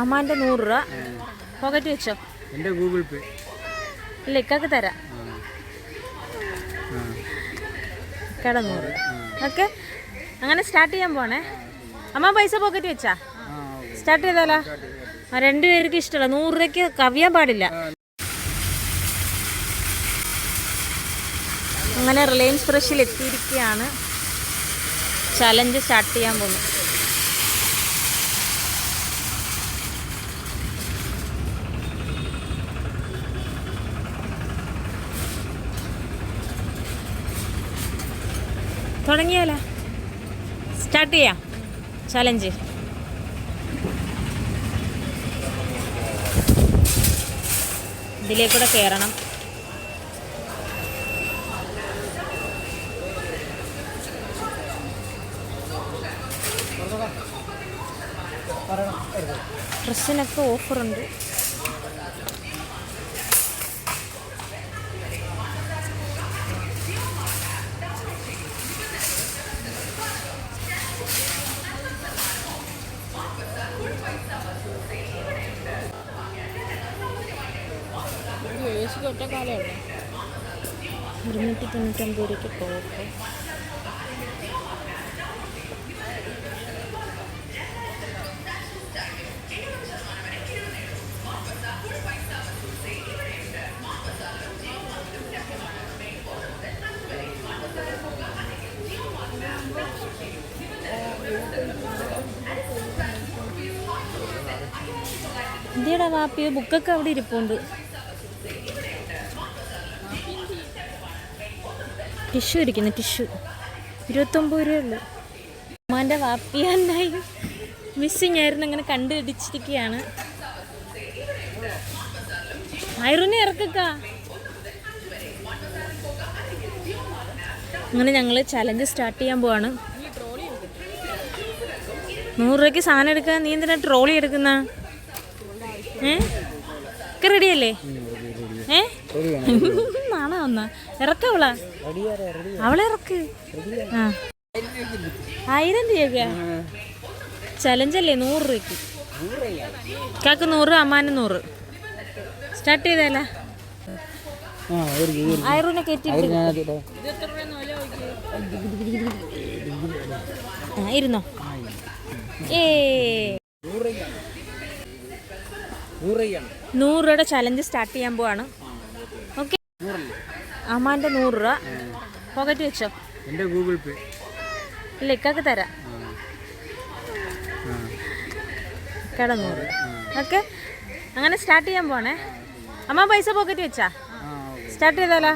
അമ്മാന്റെ നൂറ് രൂപ. പോക്കറ്റ് വെച്ചോ? എന്റെ ഗൂഗിൾ പേ ഇല്ല ഇക്കാക്ക് തരാം. കട നൂറ്. ഓക്കെ. അങ്ങനെ സ്റ്റാർട്ട് ചെയ്യാൻ പോണേ അമ്മ പൈസ പോക്കറ്റ് വെച്ചാ? സ്റ്റാർട്ട് ചെയ്താലോ? ആ രണ്ടുപേർക്ക് ഇഷ്ടമല്ല. നൂറ് രൂപയ്ക്ക് കവിയാൻ പാടില്ല. അങ്ങനെ റിലയൻസ് ഫ്രഷിൽ എത്തിയിരിക്കുകയാണ്. ചലഞ്ച് സ്റ്റാർട്ട് ചെയ്യാൻ പോകുന്നു തുടങ്ങിയാലോ? സ്റ്റാർട്ട് ചെയ്യാം. ചലഞ്ച് ഇതിലേക്കൂടെ കയറണം ഡ്രസ്സിനൊക്കെ ഓഫറുണ്ട് ഇരുന്നൂറ്റി തൊണ്ണൂറ്റൊമ്പത് രൂപയ്ക്ക് ടോപ്പ് ഇന്ത്യയുടെ വാപ്പി? ബുക്കൊക്കെ അവിടെ ഇരിപ്പുണ്ട്. ടിഷ്യൂ ഇരിക്കുന്നു ടിഷ്യൂ. ഇരുപത്തൊമ്പത് രൂപയുള്ളൂ ഉമ്മാന്റെ വാപ്പിയാണ്ടായി മിസ്സിങ് ആയിരുന്നു അങ്ങനെ കണ്ടുപിടിച്ചിരിക്കുകയാണ് ആയിരൂനെ ഇറക്കുക. അങ്ങനെ ഞങ്ങൾ ചലഞ്ച് സ്റ്റാർട്ട് ചെയ്യാൻ പോവാണ്. നൂറ് രൂപയ്ക്ക് സാധനം എടുക്കാൻ നീ എന്തിനാ ട്രോളി എടുക്കുന്ന? ഏ? ഒക്കെ റെഡിയല്ലേ ഏ? വന്ന. ഇറക്കവളാ അവളെ. ഇറക്ക്. ആയിരം രൂപ ചലഞ്ചല്ലേ നൂറ് രൂപയ്ക്ക്. കാക്ക് നൂറ് അമ്മാന് നൂറ്. സ്റ്റാർട്ട് ചെയ്തല്ലേ ഇരുന്നോ? നൂറ് രൂപയുടെ ചലഞ്ച് സ്റ്റാർട്ട് ചെയ്യാൻ പോവാണ്. ഓക്കെ. അമ്മാന്റെ നൂറ് രൂപ. പോക്കറ്റ് വെച്ചോ. എന്റെ ഗൂഗിൾ പേ ഇല്ല ഇക്കാക്ക് തരാം. നൂറ്. ഓക്കെ. അങ്ങനെ സ്റ്റാർട്ട് ചെയ്യാൻ പോണേ. അമ്മ പൈസ പോക്കറ്റ് വെച്ചാ? സ്റ്റാർട്ട് ചെയ്താലോ?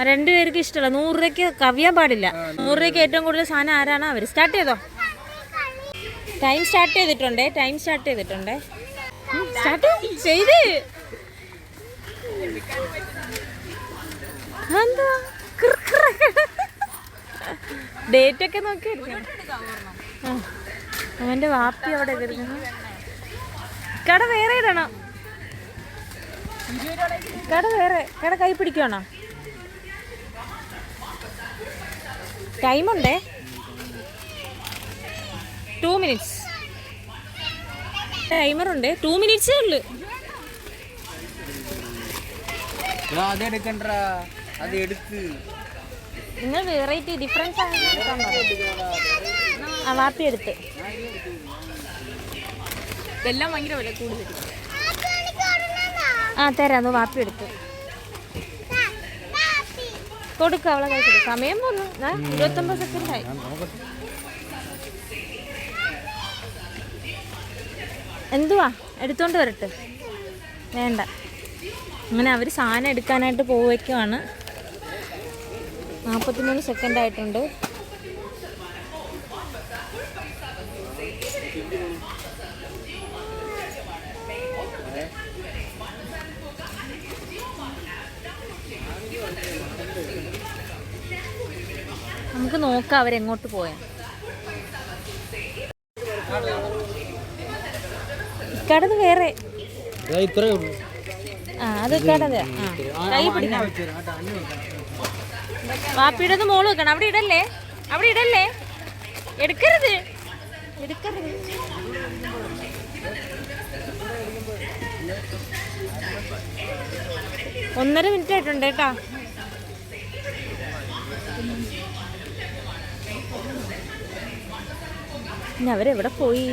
ആ രണ്ടുപേർക്ക് ഇഷ്ടമല്ല. നൂറ് രൂപയ്ക്ക് കവിയാൻ പാടില്ല. നൂറ് രൂപയ്ക്ക് ഏറ്റവും കൂടുതൽ സാധനം ആരാണോ അവർ സ്റ്റാർട്ട് ചെയ്തോ? ടൈം സ്റ്റാർട്ട് ചെയ്തിട്ടുണ്ടേ. ടൈം സ്റ്റാർട്ട് ചെയ്തിട്ടുണ്ടേ. സ്റ്റാർട്ട് ചെയ്ത്. എന്താ? ഡേറ്റ് ഒക്കെ നോക്കി. അവന്റെ വാപ്പി അവിടെ കട വേറെ ഇടണം. കട വേറെ. കട കൈ പിടിക്കണോ ടൈമുണ്ടേ ടു മിനിറ്റ്സ് ടൈമറുണ്ട് ടു മിനിറ്റ്സേ ഉള്ളു. അത് എടുക്കണ്ട. അത് എടുക്ക് നിങ്ങൾ വെറൈറ്റി ഡിഫറൻസ് ആ വാപ്പി എടുത്ത്. ഇതെല്ലാം ഭയങ്കര വില കൂടുതൽ ആ തരാം. അത് വാപ്പി എടുത്ത്. കൊടുക്ക അവളെ കൈ കൊടുക്കും. സമയം പോന്നു. ഇരുപത്തൊമ്പത് സെക്കൻഡ് ആയി. എന്തുവാ? എടുത്തോണ്ട് വരട്ടെ. വേണ്ട. അങ്ങനെ അവർ സാധനം എടുക്കാനായിട്ട് പോവുകയാണ് നാൽപ്പത്തിമൂന്ന് സെക്കൻഡ് ആയിട്ടുണ്ട് നമുക്ക് നോക്കാം അവരെങ്ങോട്ട് പോയാൽ ഇക്കടത് വേറെ ആ അത് ഇക്കടത് ആ കൈ പിടിക്കണം വാപ്പിയുടെ മോൾ വെക്കണം. അവിടെ ഇടല്ലേ? അവിടെ ഇടല്ലേ? എടുക്കരുത്. എടുക്കരുത്. ഒന്നര മിനിറ്റ് ആയിട്ടുണ്ട് കേട്ടാ. പിന്നെ അവരെവിടെ പോയി?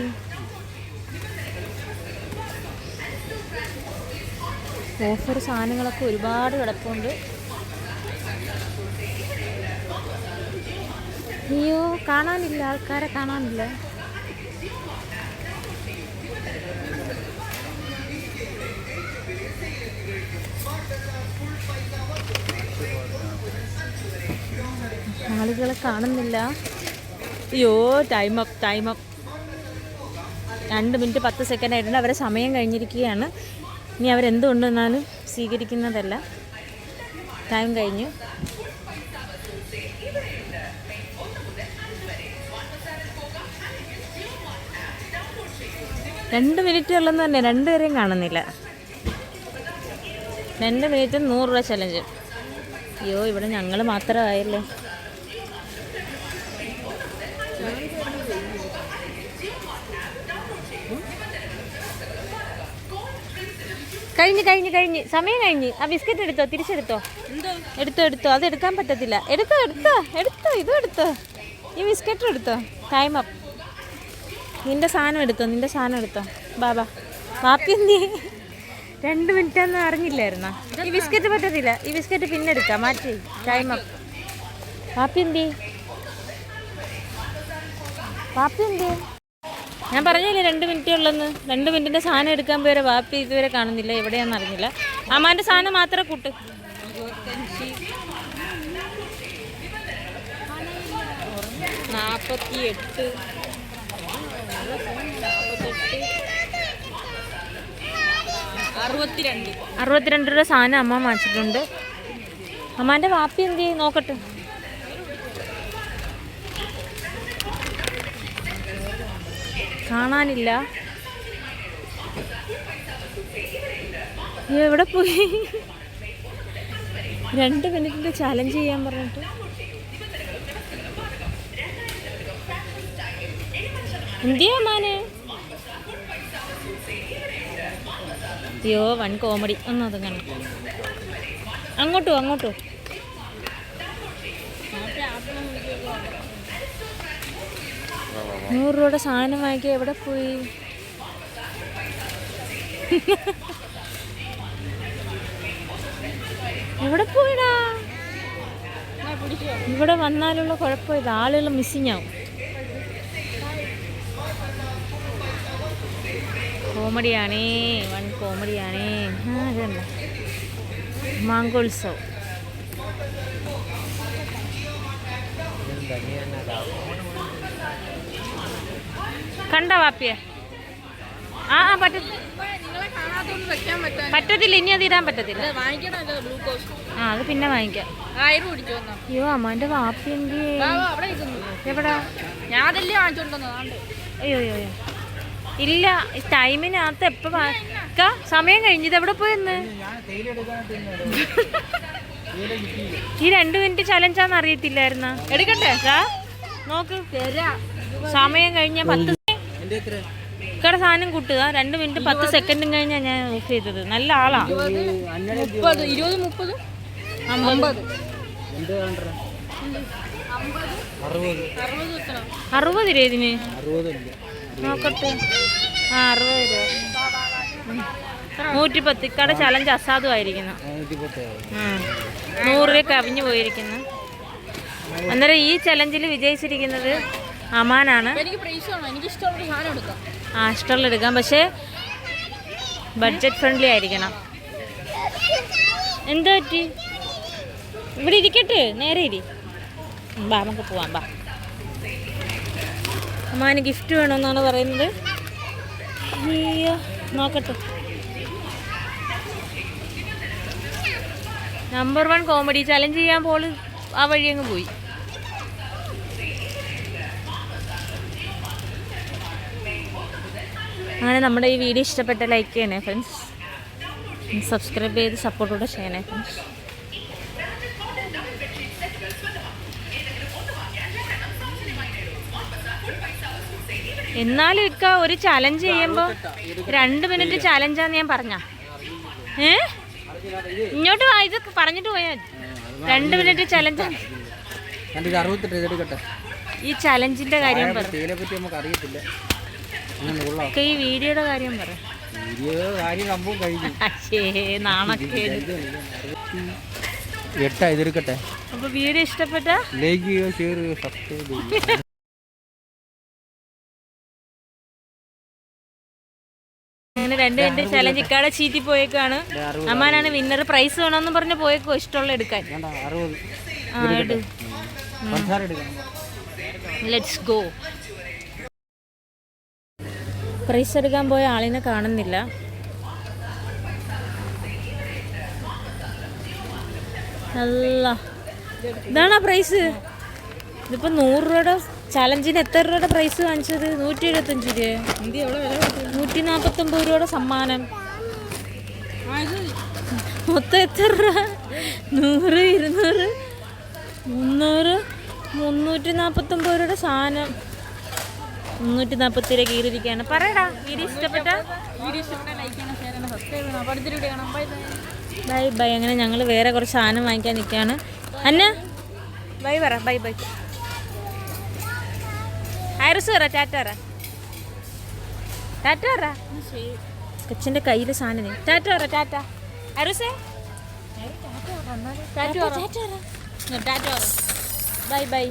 ഓഫർ സാധനങ്ങളൊക്കെ ഒരുപാട് കിടപ്പുണ്ട്. അയ്യോ കാണാനില്ല. ആൾക്കാരെ കാണാനില്ല. ആളുകളെ കാണുന്നില്ല. അയ്യോ ടൈം അപ്പ് ടൈം അപ്പ് രണ്ട് മിനിറ്റ് പത്ത് സെക്കൻഡ് ആയിട്ടുണ്ട്. അവരെ സമയം കഴിഞ്ഞിരിക്കുകയാണ്. ഇനി അവരെന്ത് കൊണ്ടുവന്നാലും സ്വീകരിക്കുന്നതല്ല. ടൈം കഴിഞ്ഞു. രണ്ട് മിനിറ്റ് ഉള്ളെന്ന് തന്നെ രണ്ടുപേരെയും കാണുന്നില്ല. രണ്ട് മിനിറ്റ് നൂറ് രൂപ ചലഞ്ച് അയ്യോ ഇവിടെ ഞങ്ങൾ മാത്രമായല്ലേ? കഴിഞ്ഞ് കഴിഞ്ഞ് കഴിഞ്ഞ്. സമയം കഴിഞ്ഞ്. ആ ബിസ്ക്കറ്റ് എടുത്തോ? തിരിച്ചെടുത്തോ? എടുത്തോ എടുത്തോ. അത് എടുക്കാൻ പറ്റത്തില്ല. എടുത്തോ എടുത്തോ എടുത്തോ. ഇതും എടുത്തോ. ഈ ബിസ്ക്കറ്റും എടുത്തോ. ടൈം അപ്പ് നിന്റെ സാധനം എടുത്തോ നിന്റെ സാധനം എടുത്തോ. ബാബാ വാപ്പി എന്തി രണ്ട് മിനിറ്റ് ഒന്നും അറിഞ്ഞില്ലായിരുന്നോ? ഈ ബിസ്ക്കറ്റ് പറ്റത്തില്ല. ഈ ബിസ്ക്കറ്റ് പിന്നെ എടുക്കാം. മാറ്റി. ടൈം അപ്പ് വാപ്പി എന്തി വാപ്പി എന്തി ഞാൻ പറഞ്ഞില്ലേ രണ്ട് മിനിറ്റ് ഉള്ളെന്ന്. രണ്ട് മിനിറ്റിന്റെ സാധനം എടുക്കാൻ പോയ വാപ്പി ഇതുവരെ കാണുന്നില്ല. എവിടെയാണെന്ന് അറിഞ്ഞില്ല. അമ്മാന്റെ സാധനം മാത്രമേ കൂട്ട്. നാൽപ്പത്തി എട്ട് അറുപത്തിരണ്ട്. രൂപ സാധനം അമ്മ വാങ്ങിച്ചിട്ടുണ്ട്. അമ്മാന്റെ വാപ്പി എന്ത് ചെയ്യും? നോക്കട്ടെ. കാണാനില്ല. എവിടെ പോയി? രണ്ട് മിനിറ്റിന്റെ ചലഞ്ച് ചെയ്യാൻ പറഞ്ഞിട്ട്. എന്തിയാ മാനെ? അയ്യോ വൺ കോമഡി. ഒന്നും അതങ്ങനെ അങ്ങോട്ടോ അങ്ങോട്ടോ. നൂറ് രൂപയുടെ സാധനം വാങ്ങിക്കുക എവിടെ പോയി? എവിടെ പോയിടാ? ഇവിടെ വന്നാലുള്ള കുഴപ്പമില്ല ആളുകൾ മിസ്സിങ് ആവും. കോമഡിയാണേ വൺ കോമഡിയാണ്. അതല്ല മാങ്കോത്സവം. കണ്ട വാപ്പിയ. ആ ആ പറ്റ നിങ്ങളെ കാണാത്തോണ്ട് വെക്കാൻ പറ്റാൻ പറ്റത്തില്ല ഇനി അത് ഇടാൻ പറ്റത്തില്ല. ആ അത് പിന്നെ വാങ്ങിക്കാം. അയ്യോ അമ്മാന്റെ വാപ്പി എന്തി അവിടെ നിൽക്കുന്നു എവിടാ? ഞാൻ അതല്ലേ വാങ്ങിച്ചോണ്ടോ അയ്യോ അയ്യോ. ഇല്ല ടൈമിനകത്ത് എപ്പോ സമയം കഴിഞ്ഞത് എവിടെ പോയെന്ന് ഈ രണ്ടു മിനിറ്റ് ചലഞ്ചാന്ന് അറിയത്തില്ലായിരുന്ന? എടുക്കട്ടെ? നോക്ക്. സമയം കഴിഞ്ഞ പത്ത് ഇക്കടെ സാധനം കൂട്ടുക. രണ്ട് മിനിറ്റ് പത്ത് സെക്കൻഡും കഴിഞ്ഞാ ഞാൻ ഓഫ് ചെയ്തത്. നല്ല ആളാ. മുപ്പത്. ഇരുപത് മുപ്പത്? അമ്പത്. അറുപത്. അറുപത് അറുപത് രൂപ ഇതിന്. അറുപതല്ല നോക്കട്ടെ. ആ അറുപത് രൂപ. നൂറ്റിപ്പത്ത്. ഇക്കട ചലഞ്ച് അസാധുവായിരിക്കുന്നു. നൂറ് രൂപ കവിഞ്ഞു പോയിരിക്കുന്നു. അന്നേരം ഈ ചലഞ്ചിൽ വിജയിച്ചിരിക്കുന്നത് അമാനാണ്. അപ്പൊ എനിക്ക് പ്രൈസ് എനിക്ക് ഇഷ്ടമുള്ള സാധനം എടുക്കാം. ആ ഇഷ്ടമുള്ള എടുക്കാം. പക്ഷേ ബഡ്ജറ്റ് ഫ്രണ്ട്ലി ആയിരിക്കണം. എന്താ പറ്റി? ഇവിടെ ഇരിക്കട്ടെ. നേരെ ഇരി. ബാ നമുക്ക് പോവാം. ബാ. അമ്മാന് ഗിഫ്റ്റ് വേണമെന്നാണ് പറയുന്നത്. അയ്യോ നോക്കട്ടെ. നമ്പർ വൺ കോമഡി ചലഞ്ച് ചെയ്യാൻ പോൾ ആ വഴി അങ്ങ് പോയി. അങ്ങനെ നമ്മുടെ ഈ വീഡിയോ ഇഷ്ടപ്പെട്ട ലൈക്ക് ചെയ്യണേ ഫ്രണ്ട്സ് സബ്സ്ക്രൈബ് ചെയ്ത് സപ്പോർട്ടോടെ ചെയ്യണേ ഫ്രണ്ട്സ് എന്നാലും ഇക്ക ഒരു ചലഞ്ച് ചെയ്യുമ്പോൾ രണ്ട് മിനിറ്റ് ചലഞ്ചാന്ന് ഞാൻ പറഞ്ഞ. ഏ? ഇങ്ങോട്ട് വാ ഇത് പറഞ്ഞിട്ട് പോയാ. രണ്ട് മിനിറ്റ് ചലഞ്ച് കണ്ട് ഇത് അറുപത്തെട്ട് ഇതെടുക്കട്ടെ ഈ ചലഞ്ചിന്റെ കാര്യം പറ. തേയിലെ പറ്റി നമുക്ക് അറിയത്തില്ല. അങ്ങനെ ഈ വീഡിയോയുടെ കാര്യം പറ. വീഡിയോ ഇഷ്ടപ്പെട്ട? ലൈക്ക് ചെയ്യുക ഷെയർ ചെയ്യുക സബ്സ്ക്രൈബ് ചെയ്യുക. രണ്ട് മിനിറ്റ് ചലഞ്ച് ഇക്കാടെ ചീറ്റി പോയേക്കാണ്. അമ്മാനാണ് വിന്നർ പ്രൈസ് വേണമെന്ന് പറഞ്ഞ് പോയേക്കോ ഇഷ്ടമുള്ള എടുക്കാൻ. ലെറ്റ്സ് ഗോ പ്രൈസ് എടുക്കാൻ പോയ ആളിനെ കാണുന്നില്ല. അല്ല ഇതാണോ പ്രൈസ് ഇതിപ്പോ നൂറ് രൂപയുടെ ചലഞ്ചിന് എത്ര രൂപയുടെ പ്രൈസ് വാങ്ങിച്ചത് നൂറ്റി എഴുപത്തഞ്ച് രൂപ നൂറ്റി നാൽപ്പത്തൊമ്പത് രൂപയുടെ സമ്മാനം. മൊത്തം എത്ര രൂപ? നൂറ് ഇരുന്നൂറ് മുന്നൂറ് മുന്നൂറ്റി നാൽപ്പത്തൊമ്പത് രൂപയുടെ സാധനം. മുന്നൂറ്റി നാൽപ്പത്തി രൂപ കീറിയിരിക്കുകയാണ്. പറയടാ വീഡിയോ ഇഷ്ടപ്പെട്ട? ബൈ ബൈ അങ്ങനെ ഞങ്ങൾ വേറെ കുറച്ച് സാധനം വാങ്ങിക്കാൻ നിൽക്കുകയാണ്. അന്ന? ബൈ പറ. ബൈ ബൈ ഐറിസ് പറ ടാറ്റാറ പറ ടാറ്റ പറ കൊച്ചിന്റെ കയ്യിൽ സാധനം ടാറ്റ പറ ടാറ്റ ഐറിസേ ടാറ്റ ടാറ്റു ബൈ ബൈ